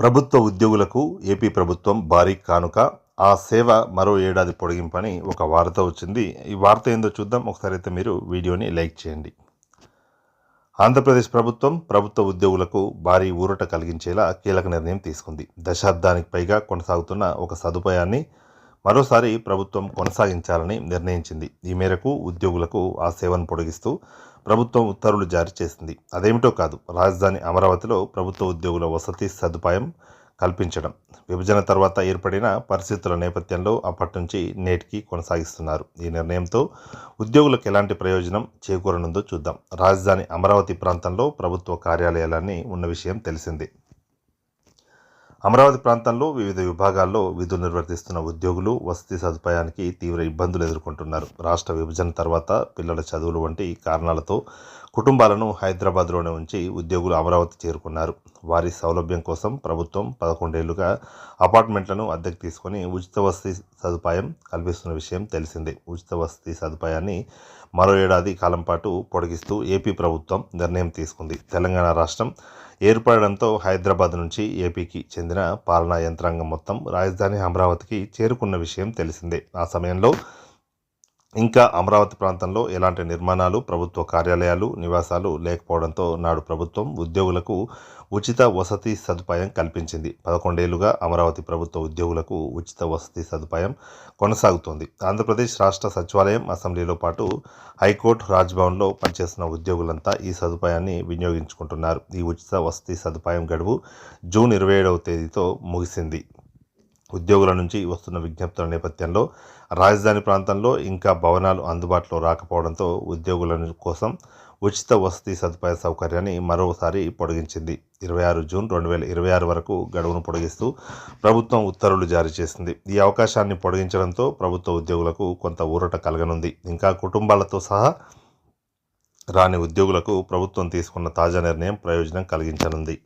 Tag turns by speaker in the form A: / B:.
A: ప్రభుత్వ ఉద్యోగులకు ఏపీ ప్రభుత్వం భారీ కానుక. ఆ సేవ మరో ఏడాది పొడిగింపని ఒక వార్త వచ్చింది. ఈ వార్త ఏందో చూద్దాం. ఒకసారి అయితే మీరు వీడియోని లైక్ చేయండి. ఆంధ్రప్రదేశ్ ప్రభుత్వం ప్రభుత్వ ఉద్యోగులకు భారీ ఊరట కలిగించేలా కీలక నిర్ణయం తీసుకుంది. దశాబ్దానికి పైగా కొనసాగుతున్న ఒక సదుపాయాన్ని మరోసారి ప్రభుత్వం కొనసాగించాలని నిర్ణయించింది. ఈ మేరకు ఉద్యోగులకు ఆ సేవను పొడిగిస్తూ ప్రభుత్వం ఉత్తర్వులు జారీ చేసింది. అదేమిటో కాదు రాజధాని అమరావతిలో ప్రభుత్వ ఉద్యోగుల వసతి సదుపాయం కల్పించడం. విభజన తర్వాత ఏర్పడిన పరిస్థితుల నేపథ్యంలో అప్పటి నుంచి నేటికి కొనసాగిస్తున్నారు. ఈ నిర్ణయంతో ఉద్యోగులకు ఎలాంటి ప్రయోజనం చేకూరనుందో చూద్దాం. రాజధాని అమరావతి ప్రాంతంలో ప్రభుత్వ కార్యాలయాలన్నీ ఉన్న విషయం తెలిసిందే. అమరావతి ప్రాంతంలో వివిధ విభాగాల్లో విధులు నిర్వర్తిస్తున్న ఉద్యోగులు వసతి సదుపాయానికి తీవ్ర ఇబ్బందులు ఎదుర్కొంటున్నారు. రాష్ట్ర విభజన తర్వాత పిల్లల చదువులు వంటి కారణాలతో కుటుంబాలను హైదరాబాద్లోనే ఉంచి ఉద్యోగులు అమరావతి చేరుకున్నారు. వారి సౌలభ్యం కోసం ప్రభుత్వం పదకొండేళ్ళుగా అపార్ట్మెంట్లను అద్దెకు తీసుకొని ఉచిత వసతి సదుపాయం కల్పిస్తున్న విషయం తెలిసిందే. ఉచిత వసతి సదుపాయాన్ని మరో ఏడాది కాలం పాటు పొడిగిస్తూ ఏపీ ప్రభుత్వం నిర్ణయం తీసుకుంది. తెలంగాణ రాష్ట్రం ఏర్పడడంతో హైదరాబాద్ నుంచి ఏపీకి చెందిన పాలనా యంత్రాంగం మొత్తం రాజధాని అమరావతికి చేరుకున్న విషయం తెలిసిందే. ఆ సమయంలో ఇంకా అమరావతి ప్రాంతంలో ఎలాంటి నిర్మాణాలు ప్రభుత్వ కార్యాలయాలు నివాసాలు లేకపోవడంతో నాడు ప్రభుత్వం ఉద్యోగులకు ఉచిత వసతి సదుపాయం కల్పించింది. పదకొండేళ్ళుగా అమరావతి ప్రభుత్వ ఉద్యోగులకు ఉచిత వసతి సదుపాయం కొనసాగుతోంది. ఆంధ్రప్రదేశ్ రాష్ట్ర సచివాలయం అసెంబ్లీలో పాటు హైకోర్టు రాజ్భవన్లో పనిచేస్తున్న ఉద్యోగులంతా ఈ సదుపాయాన్ని వినియోగించుకుంటున్నారు. ఈ ఉచిత వసతి సదుపాయం గడువు జూన్ ఇరవై ఏడవ తేదీతో ముగిసింది. ఉద్యోగుల నుంచి వస్తున్న విజ్ఞప్తుల నేపథ్యంలో రాజధాని ప్రాంతంలో ఇంకా భవనాలు అందుబాటులో రాకపోవడంతో ఉద్యోగుల కోసం ఉచిత వసతి సదుపాయ సౌకర్యాన్ని మరోసారి పొడిగించింది. ఇరవై ఆరు జూన్ రెండు వేల ఇరవై ఆరు వరకు గడువును పొడిగిస్తూ ప్రభుత్వం ఉత్తర్వులు జారీ చేసింది. ఈ అవకాశాన్ని పొడిగించడంతో ప్రభుత్వ ఉద్యోగులకు కొంత ఊరట కలగనుంది. ఇంకా కుటుంబాలతో సహా రాని ఉద్యోగులకు ప్రభుత్వం తీసుకున్న తాజా నిర్ణయం ప్రయోజనం కలిగించనుంది.